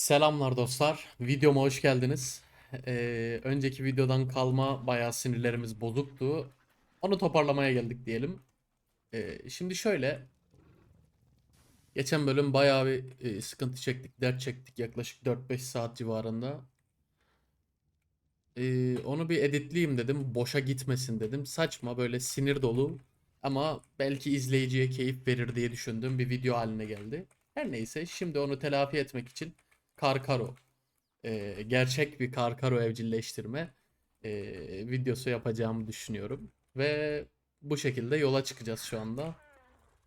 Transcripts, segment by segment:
Selamlar dostlar. Videoma hoş geldiniz. Ee, önceki videodan kalma bayağı sinirlerimiz bozuktu. Onu toparlamaya geldik diyelim. Ee, şimdi şöyle. Geçen bölüm bayağı bir e, sıkıntı çektik, dert çektik yaklaşık 4-5 saat civarında. Ee, onu bir editleyeyim dedim. Boşa gitmesin dedim. Saçma böyle sinir dolu ama belki izleyiciye keyif verir diye düşündüğüm bir video haline geldi. Her neyse şimdi onu telafi etmek için Karkaro e, gerçek bir Karkaro evcilleştirme e, videosu yapacağımı düşünüyorum. Ve bu şekilde yola çıkacağız şu anda.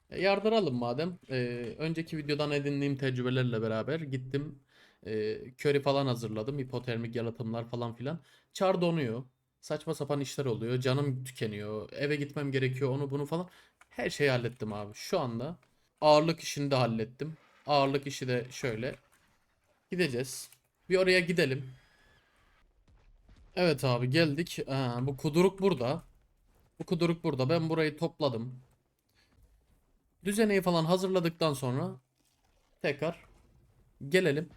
E, Yardıralım madem. E, önceki videodan edindiğim tecrübelerle beraber gittim. E, köri falan hazırladım. Hipotermik yalıtımlar falan filan. Çar donuyor. Saçma sapan işler oluyor. Canım tükeniyor. Eve gitmem gerekiyor. Onu bunu falan. Her şeyi hallettim abi. Şu anda ağırlık işini de hallettim. Ağırlık işi de şöyle. Gideceğiz. Bir oraya gidelim. Evet abi geldik. Ha, bu kuduruk burada. Bu kuduruk burada. Ben burayı topladım. Düzeneyi falan hazırladıktan sonra tekrar gelelim.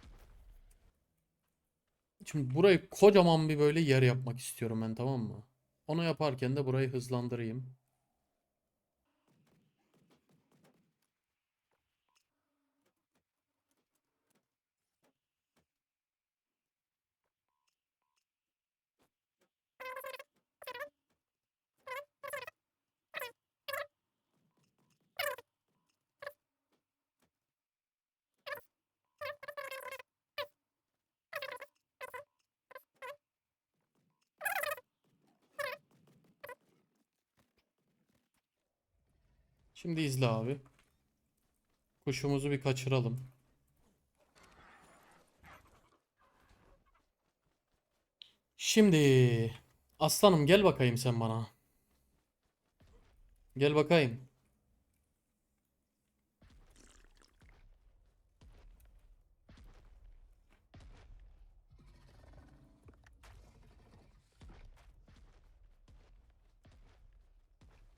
Şimdi burayı kocaman bir böyle yer yapmak istiyorum ben tamam mı? Onu yaparken de burayı hızlandırayım. Şimdi izle abi. Kuşumuzu bir kaçıralım. Şimdi aslanım gel bakayım sen bana. Gel bakayım.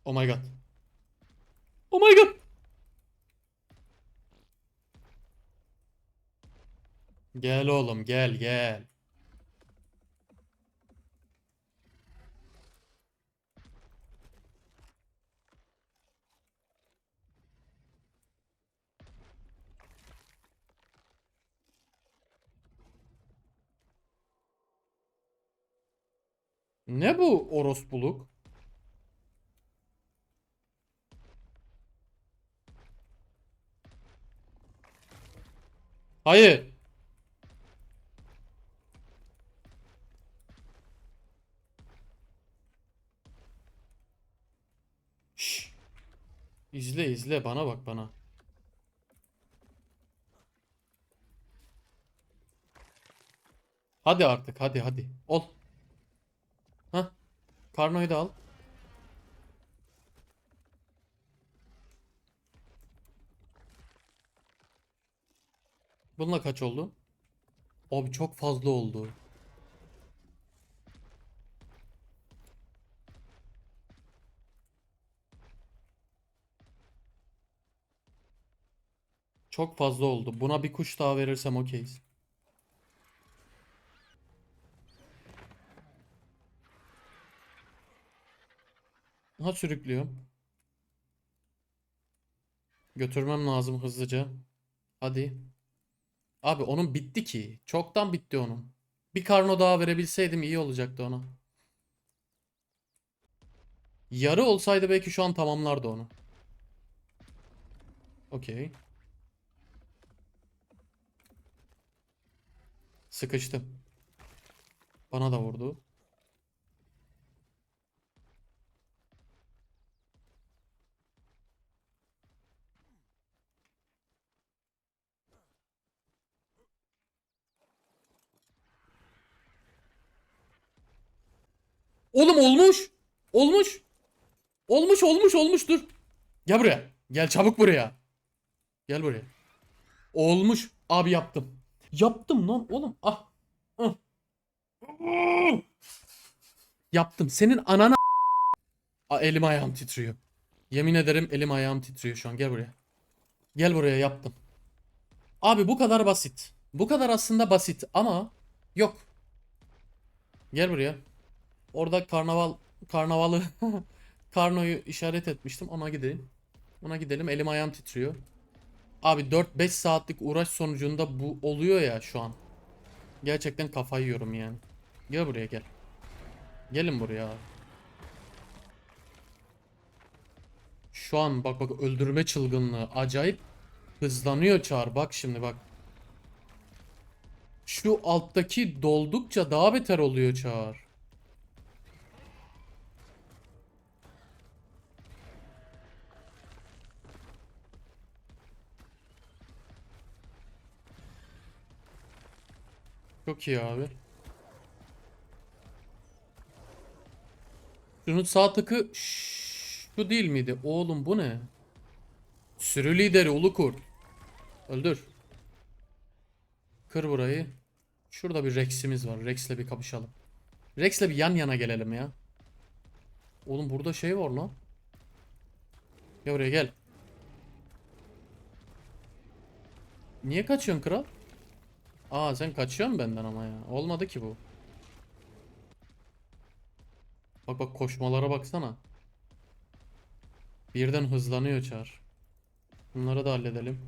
Oh my god. Oh my god. Gel oğlum gel gel. Ne bu orospuluk? Hayır. Şş. İzle izle bana bak bana. Hadi artık hadi hadi. Ol. Hah. Karnoyu da al. Bununla kaç oldu? Abi çok fazla oldu. Çok fazla oldu. Buna bir kuş daha verirsem okeyiz. Ha sürüklüyorum. Götürmem lazım hızlıca. Hadi. Abi onun bitti ki. Çoktan bitti onun. Bir karno daha verebilseydim iyi olacaktı ona. Yarı olsaydı belki şu an tamamlardı onu. Okey. Sıkıştım. Bana da vurdu. Oğlum olmuş. Olmuş. Olmuş olmuş olmuş dur. Gel buraya. Gel çabuk buraya. Gel buraya. Olmuş. Abi yaptım. Yaptım lan oğlum. Ah. Ah. Yaptım. Senin anana Aa, elim ayağım titriyor. Yemin ederim elim ayağım titriyor şu an. Gel buraya. Gel buraya yaptım. Abi bu kadar basit. Bu kadar aslında basit ama yok. Gel buraya. Orada karnaval karnavalı karnoyu işaret etmiştim. Ona gidelim. Ona gidelim. Elim ayağım titriyor. Abi 4-5 saatlik uğraş sonucunda bu oluyor ya şu an. Gerçekten kafayı yiyorum yani. Gel buraya gel. Gelin buraya. Şu an bak bak öldürme çılgınlığı acayip hızlanıyor çağır. Bak şimdi bak. Şu alttaki doldukça daha beter oluyor çağır. Çok iyi abi. Şunun sağ Şşş, şu değil miydi? Oğlum bu ne? Sürü lideri ulu kurt. Öldür. Kır burayı. Şurada bir Rex'imiz var. Rex'le bir kapışalım. Rex'le bir yan yana gelelim ya. Oğlum burada şey var lan. Gel buraya gel. Niye kaçıyorsun kral? Aa sen kaçıyorsun benden ama ya. Olmadı ki bu. Bak bak koşmalara baksana. Birden hızlanıyor çar. Bunları da halledelim.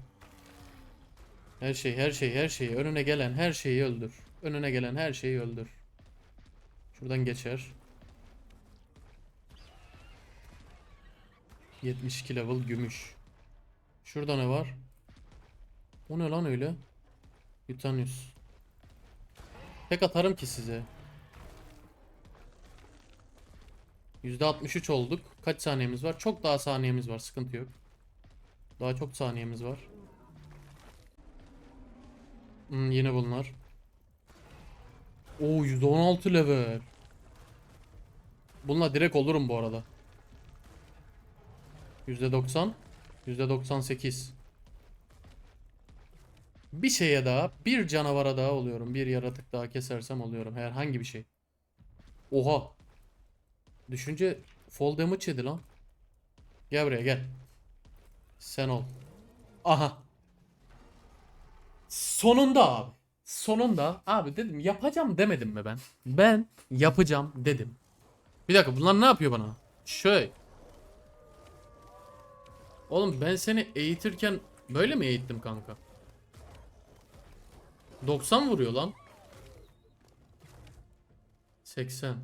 Her şey, her şey, her şeyi. Önüne gelen her şeyi öldür. Önüne gelen her şeyi öldür. Şuradan geçer. 72 level gümüş. Şurada ne var? O ne lan öyle? Titanius. Tek atarım ki size. %63 olduk. Kaç saniyemiz var? Çok daha saniyemiz var. Sıkıntı yok. Daha çok saniyemiz var. Hmm, yine bunlar. Oo %16 level. Bununla direkt olurum bu arada. %90. %98. Bir şeye daha, bir canavara daha oluyorum. Bir yaratık daha kesersem oluyorum. Herhangi bir şey. Oha. Düşünce fall damage yedi lan. Gel buraya gel. Sen ol. Aha. Sonunda abi. Sonunda abi dedim yapacağım demedim mi ben? Ben yapacağım dedim. Bir dakika bunlar ne yapıyor bana? Şöyle. Oğlum ben seni eğitirken böyle mi eğittim kanka? 90 vuruyor lan. 80.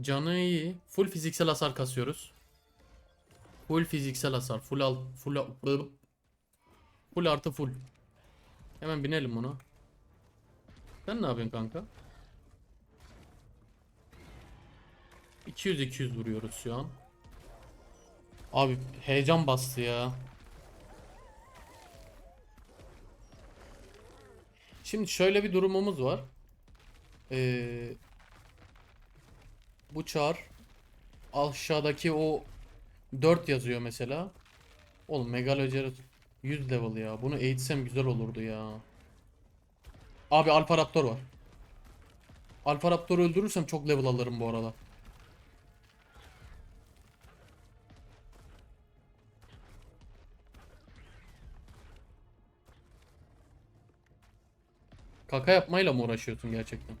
Canı iyi. Full fiziksel hasar kasıyoruz. Full fiziksel hasar. Full al full al- full artı full. Hemen binelim buna. Sen ne yapıyorsun kanka? 200 200 vuruyoruz şu an. Abi heyecan bastı ya. Şimdi şöyle bir durumumuz var. Ee, bu çar aşağıdaki o 4 yazıyor mesela. Oğlum Megalocerat 100 level ya. Bunu eğitsem güzel olurdu ya. Abi Alpha Raptor var. Alpha Raptor'u öldürürsem çok level alırım bu arada. Kaka yapmayla mı uğraşıyorsun gerçekten?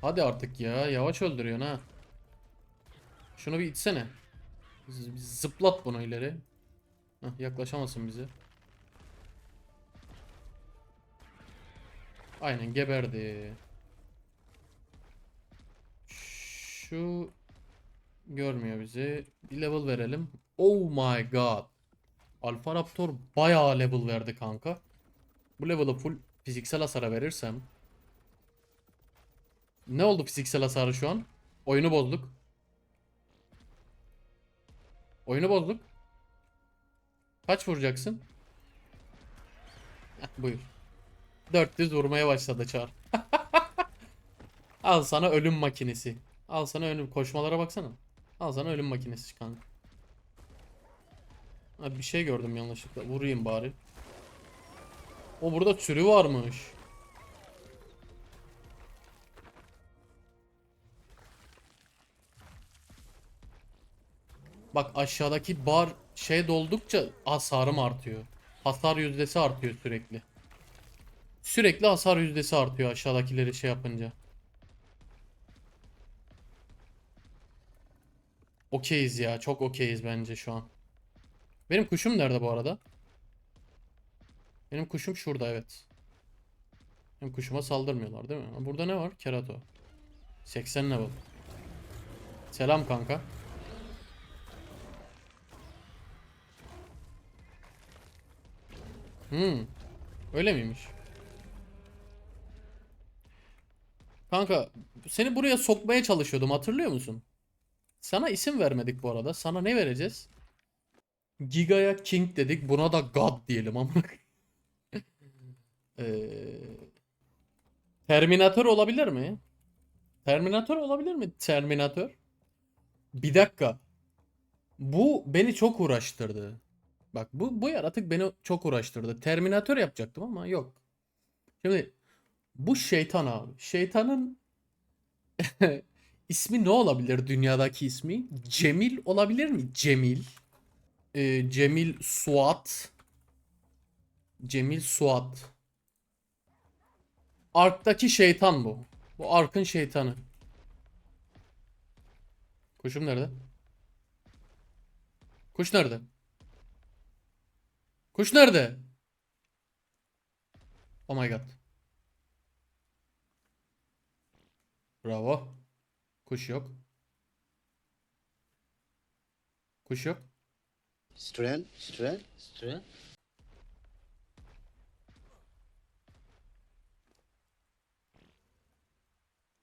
Hadi artık ya. Yavaş öldürüyorsun ha. Şunu bir itsene. Z- Zıplat bunu ileri. Heh, yaklaşamasın bize. Aynen geberdi. Şu görmüyor bizi. Bir level verelim. Oh my god. Alfa Raptor bayağı level verdi kanka. Bu level'ı full fiziksel hasara verirsem. Ne oldu fiziksel hasarı şu an? Oyunu bozduk. Oyunu bozduk. Kaç vuracaksın? Heh, buyur. 400 vurmaya başladı çar. Al sana ölüm makinesi. Al sana ölüm koşmalara baksana. Al sana ölüm makinesi kanka. Ha, bir şey gördüm yanlışlıkla. Vurayım bari. O burada sürü varmış. Bak aşağıdaki bar şey doldukça hasarım artıyor. Hasar yüzdesi artıyor sürekli. Sürekli hasar yüzdesi artıyor aşağıdakileri şey yapınca. Okeyiz ya. Çok okeyiz bence şu an. Benim kuşum nerede bu arada? Benim kuşum şurada evet. Benim kuşuma saldırmıyorlar değil mi? Burada ne var? Kerato. 80 level. Selam kanka. Hmm. Öyle miymiş? Kanka seni buraya sokmaya çalışıyordum hatırlıyor musun? Sana isim vermedik bu arada. Sana ne vereceğiz? Giga'ya King dedik. Buna da God diyelim ama. Terminator olabilir mi? Terminator olabilir mi? Terminator. Bir dakika. Bu beni çok uğraştırdı. Bak bu bu yaratık beni çok uğraştırdı. Terminator yapacaktım ama yok. Şimdi bu şeytan abi. Şeytanın ismi ne olabilir dünyadaki ismi? Cemil olabilir mi? Cemil. Ee, Cemil Suat. Cemil Suat. Ark'taki şeytan bu. Bu Ark'ın şeytanı. Kuşum nerede? Kuş nerede? Kuş nerede? Oh my god. Bravo. Kuş yok. Kuş yok. Stren, Stren, Stren.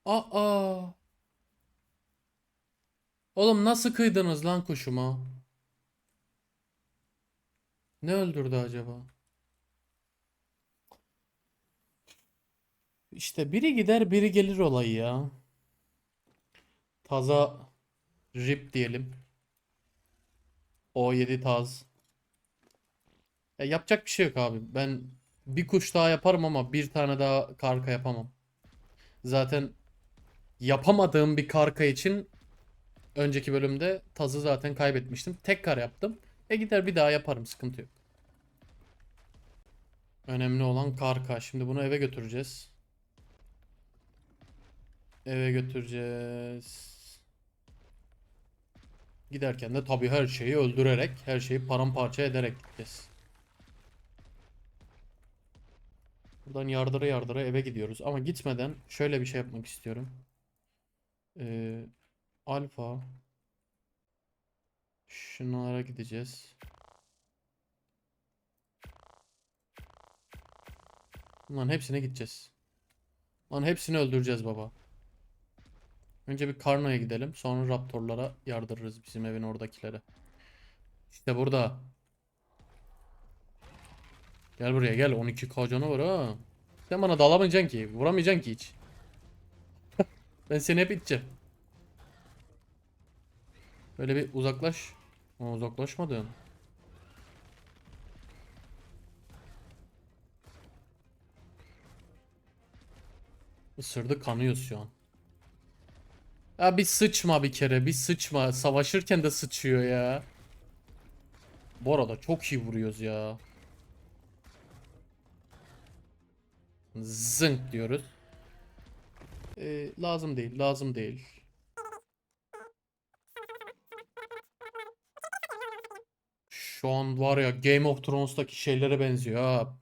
Aa. Oğlum nasıl kıydınız lan kuşuma? Ne öldürdü acaba? İşte biri gider biri gelir olayı ya. Taza rip diyelim. O7 taz. Ya yapacak bir şey yok abi. Ben bir kuş daha yaparım ama bir tane daha karka yapamam. Zaten yapamadığım bir karka için önceki bölümde tazı zaten kaybetmiştim. Tek kar yaptım. E gider bir daha yaparım sıkıntı yok. Önemli olan karka. Şimdi bunu eve götüreceğiz. Eve götüreceğiz. Giderken de tabii her şeyi öldürerek, her şeyi paramparça ederek gideceğiz. Buradan yardıra yardıra eve gidiyoruz. Ama gitmeden şöyle bir şey yapmak istiyorum. Ee, alfa. Şunlara gideceğiz. Bunların hepsine gideceğiz. Lan hepsini öldüreceğiz baba. Önce bir Karno'ya gidelim. Sonra Raptorlara yardırırız bizim evin oradakilere. İşte burada. Gel buraya gel. 12k canı var ha. Sen bana dalamayacaksın ki. Vuramayacaksın ki hiç. ben seni hep iteceğim. Böyle bir uzaklaş. Aa, uzaklaşmadın. Isırdı kanıyoruz şu an. Ya bir sıçma bir kere bir sıçma. Savaşırken de sıçıyor ya. Bu arada çok iyi vuruyoruz ya. Zınk diyoruz. Ee, lazım değil lazım değil. Şu an var ya Game of Thrones'taki şeylere benziyor ha.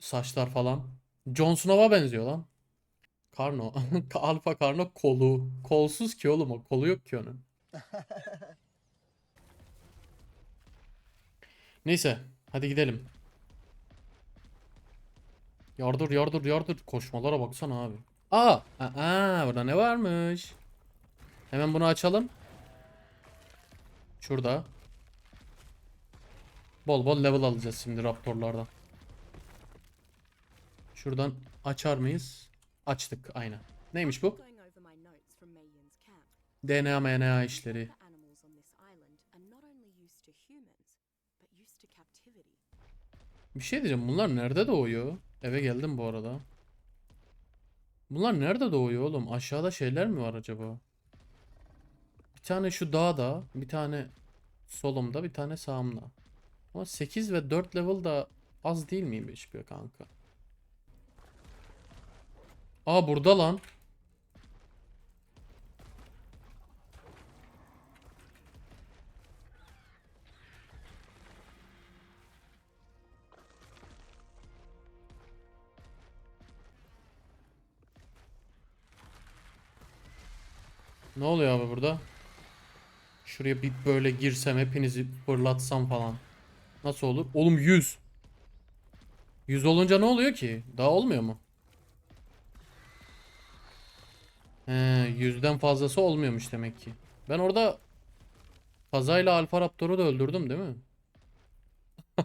Saçlar falan. Jon Snow'a benziyor lan. Karno. Alfa Karno kolu. Kolsuz ki oğlum o. Kolu yok ki onun. Neyse. Hadi gidelim. Yardır yardır yardır. Koşmalara baksana abi. Aa, aa, burada ne varmış? Hemen bunu açalım. Şurada. Bol bol level alacağız şimdi raptorlardan. Şuradan açar mıyız? Açtık aynen. Neymiş bu? DNA MNA işleri. Bir şey diyeceğim. Bunlar nerede doğuyor? Eve geldim bu arada. Bunlar nerede doğuyor oğlum? Aşağıda şeyler mi var acaba? Bir tane şu dağda, bir tane solumda, bir tane sağımda. Ama 8 ve 4 level da az değil miymiş be kanka? Aa burada lan. Ne oluyor abi burada? Şuraya bir böyle girsem hepinizi fırlatsam falan. Nasıl olur? Oğlum 100. 100 olunca ne oluyor ki? Daha olmuyor mu? 100'den fazlası olmuyormuş demek ki. Ben orada kazayla Alfa Raptor'u da öldürdüm değil mi?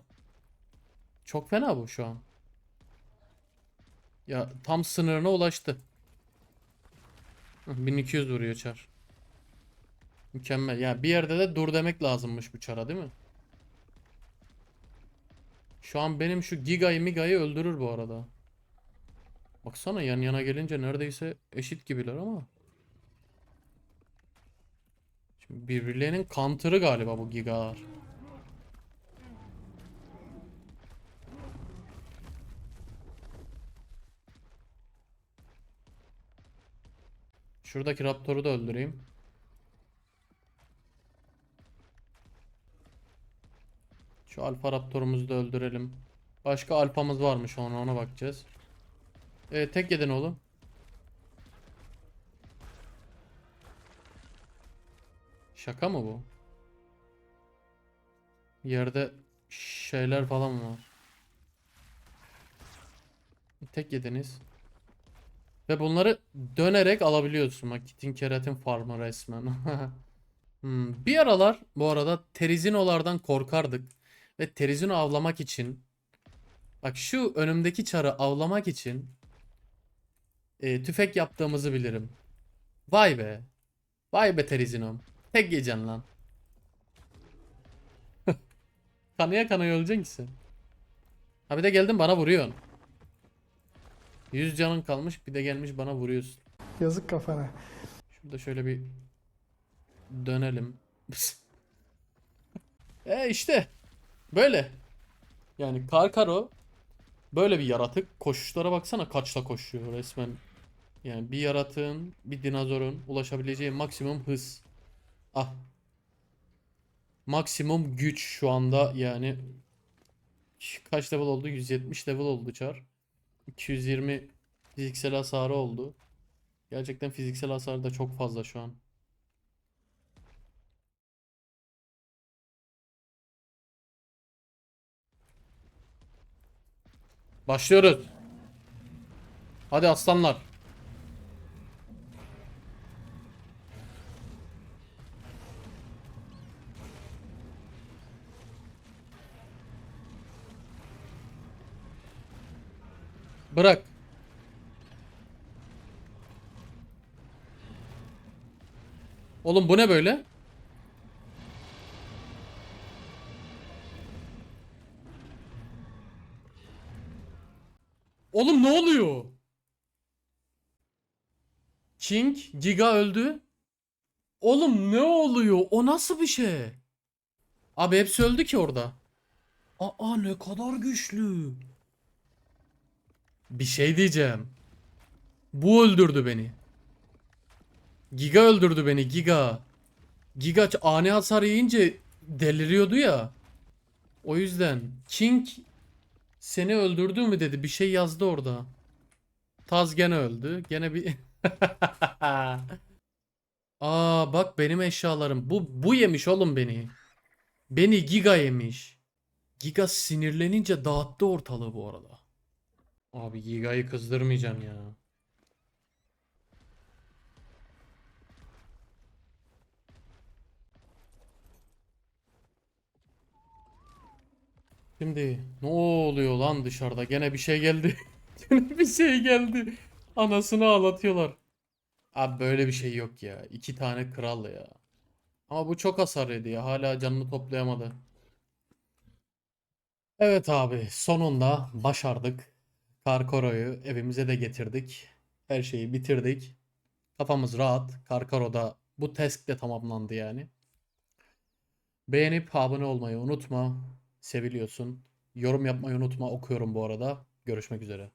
Çok fena bu şu an. Ya tam sınırına ulaştı. Hı, 1200 vuruyor çar. Mükemmel. Ya bir yerde de dur demek lazımmış bu çara değil mi? Şu an benim şu Giga'yı Miga'yı öldürür bu arada. Baksana yan yana gelince neredeyse eşit gibiler ama. Şimdi birbirlerinin counter'ı galiba bu Gigalar. Şuradaki Raptor'u da öldüreyim. Şu Alfa Raptor'umuzu da öldürelim. Başka Alfa'mız varmış ona ona bakacağız. Evet tek yedin oğlum. Şaka mı bu? Yerde şeyler falan var. Tek yediniz. Ve bunları dönerek alabiliyorsun. Bak kitin keratin farmı resmen. Hmm, Bir aralar bu arada terizinolardan korkardık. Ve terizino avlamak için bak şu önümdeki çarı avlamak için e, tüfek yaptığımızı bilirim. Vay be. Vay be terizinom. Tek yiyeceksin lan. Kanaya kanaya öleceksin ki sen. Ha bir de geldin bana vuruyorsun. 100 canın kalmış bir de gelmiş bana vuruyorsun. Yazık kafana. Şurada şöyle bir dönelim. e işte böyle. Yani Karkaro böyle bir yaratık. Koşuşlara baksana kaçla koşuyor resmen. Yani bir yaratığın, bir dinozorun ulaşabileceği maksimum hız. Ah. Maksimum güç şu anda yani kaç level oldu? 170 level oldu çar. 220 fiziksel hasarı oldu. Gerçekten fiziksel hasar da çok fazla şu an. Başlıyoruz. Hadi aslanlar. Bırak. Oğlum bu ne böyle? Oğlum ne oluyor? King Giga öldü. Oğlum ne oluyor? O nasıl bir şey? Abi hepsi öldü ki orada. Aa ne kadar güçlü. Bir şey diyeceğim. Bu öldürdü beni. Giga öldürdü beni Giga. Giga ani hasar yiyince deliriyordu ya. O yüzden King seni öldürdü mü dedi. Bir şey yazdı orada. Taz gene öldü. Gene bir Aa bak benim eşyalarım. Bu bu yemiş oğlum beni. Beni Giga yemiş. Giga sinirlenince dağıttı ortalığı bu arada. Abi Giga'yı kızdırmayacağım ya. Şimdi ne oluyor lan dışarıda? Gene bir şey geldi. Gene bir şey geldi. Anasını ağlatıyorlar. Abi böyle bir şey yok ya. İki tane kral ya. Ama bu çok hasar ya. Hala canını toplayamadı. Evet abi sonunda başardık. Karkoro'yu evimize de getirdik. Her şeyi bitirdik. Kafamız rahat. Karkaro'da Bu task de tamamlandı yani. Beğenip abone olmayı unutma. Seviliyorsun. Yorum yapmayı unutma. Okuyorum bu arada. Görüşmek üzere.